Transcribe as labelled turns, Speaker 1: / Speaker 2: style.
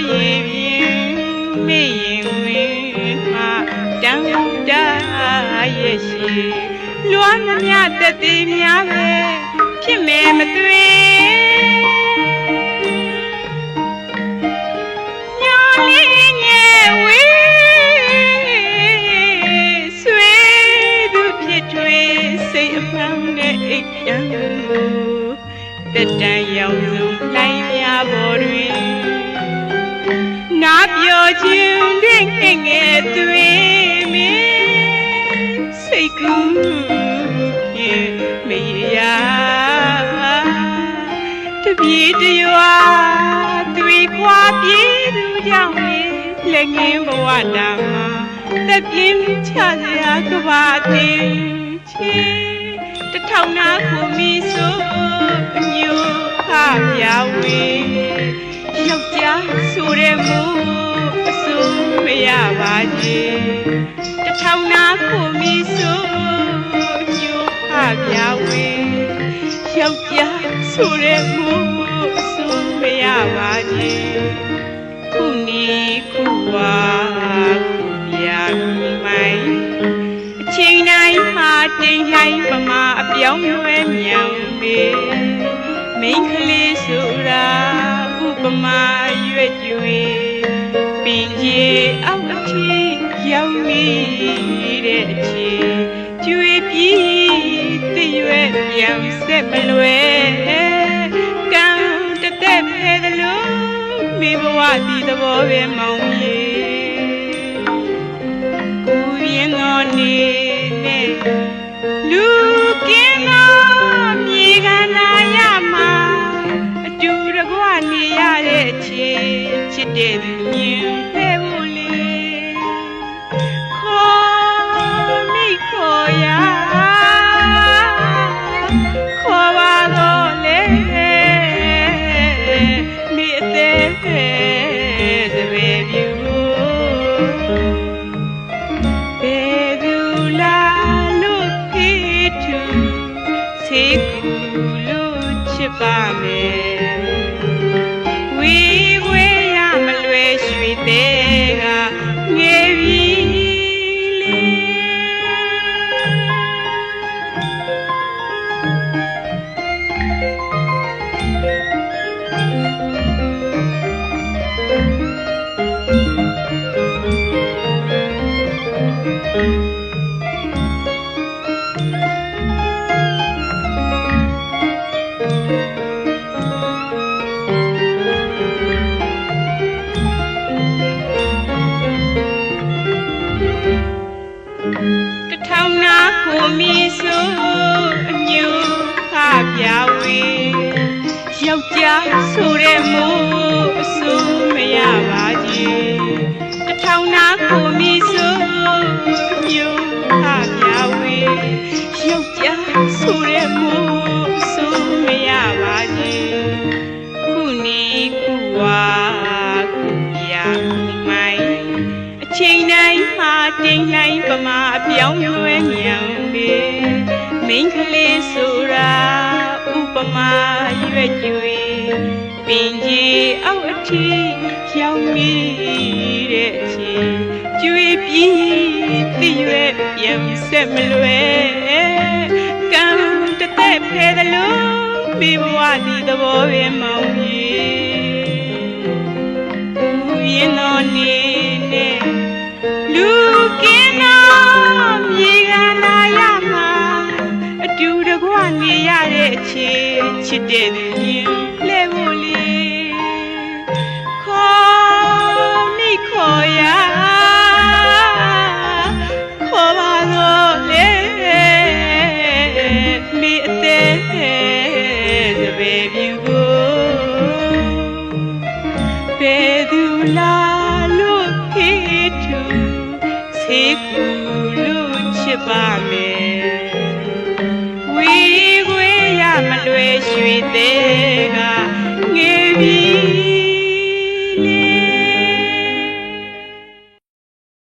Speaker 1: ရှိတော့ရေပြင်းမေ့ရင်ဝင်မှတန်းတရဲ့ရှိလွမ်းမမြတသေးများပဲဖြစ်မယ်မသွေညလေးငယ်ဝေးဆွေသူဖြစ်ထွေးစိတ်အမှန်နဲ့အိတ်ပြန်တက်တန်ရောင်စုံလိုက်များပေါ်တွင် နာပြောခြင်းတွင်ငယ်ငယ်သွေးမင်းစိတ်ကူးဖြင့်မရတပြေးတရွာသွေးခွာပြေးသူကြောင့်လက်ငင်းဘဝတာမှာတက်ပြင်းချစရာကဘာသေးချေတထောင်နာခုမီဆို ဆိုတဲ့မူအစိုးမရပါကြီးတထောင်နာခုမီဆိုညိုခပြဝေယောက်ျားဆိုတဲ့မူအစိုးမရပါကြီးခုနီခုဝါခုပြမိုင်းအချိန်တိုင်းမှာတင်တိုင်းပမာအပြောင်းရွယ်မြောင်ပေမိန်းကလေးဆိုတာဥပမာရွ က်ကျွေပင်ကြီးအောက်အထိရောက်မိတဲ့အချိန်ကျွေပြီးတရွယ်ပြန်ဆက်မလွယ်ကံတသက်ဖဲသလိုမိဘဝဒီသဘောပဲမောင် တဲ့သူမြင်ဖဲဖို့လေခေါ်မိခေါ်ရခေါ်ပါတော့လေမိအသေးစပယ်ပြူဘယ်သူလာလို့ဖေးထူစေကူလို့ချစ်ပါ ရွှေ ကိုမီဆိုအညူခပြဝေယောက်ျားဆိုတဲ့မို့အစိုးမရပါကြီးတထောင်နာကိုမီဆိုအညူခပြဝေယောက်ျားဆိုတဲ့မို့အစိုးမရပါကြီးခုနီခုဝါခုပြမိုင်းအချိန်တိုင်း မှာတင်တိုင်းပမာအပြောင်းရွယ်ညံပေမိန်းကလေးဆိုတာဥပမာရွက်ကျွေပင်ကြီးအောက်အထိရောက်မိတဲ့အချိန်ကျွေပြီးသိရွယ်ပြန်ဆက်မလွယ်ကံတသက်ဖဲသလိုမိဘဝဒီသဘောပဲမောင်ကြီးဦးရင်တော်နေနဲ့ ချိန်ချစ်တဲ့သူရင်လဲဖို့လေခေါ်မိခေါ်ရခေါ်ပါတော့လေမိအသေးစပယ်ပြူကိုဘယ်သူလာလို့ လို့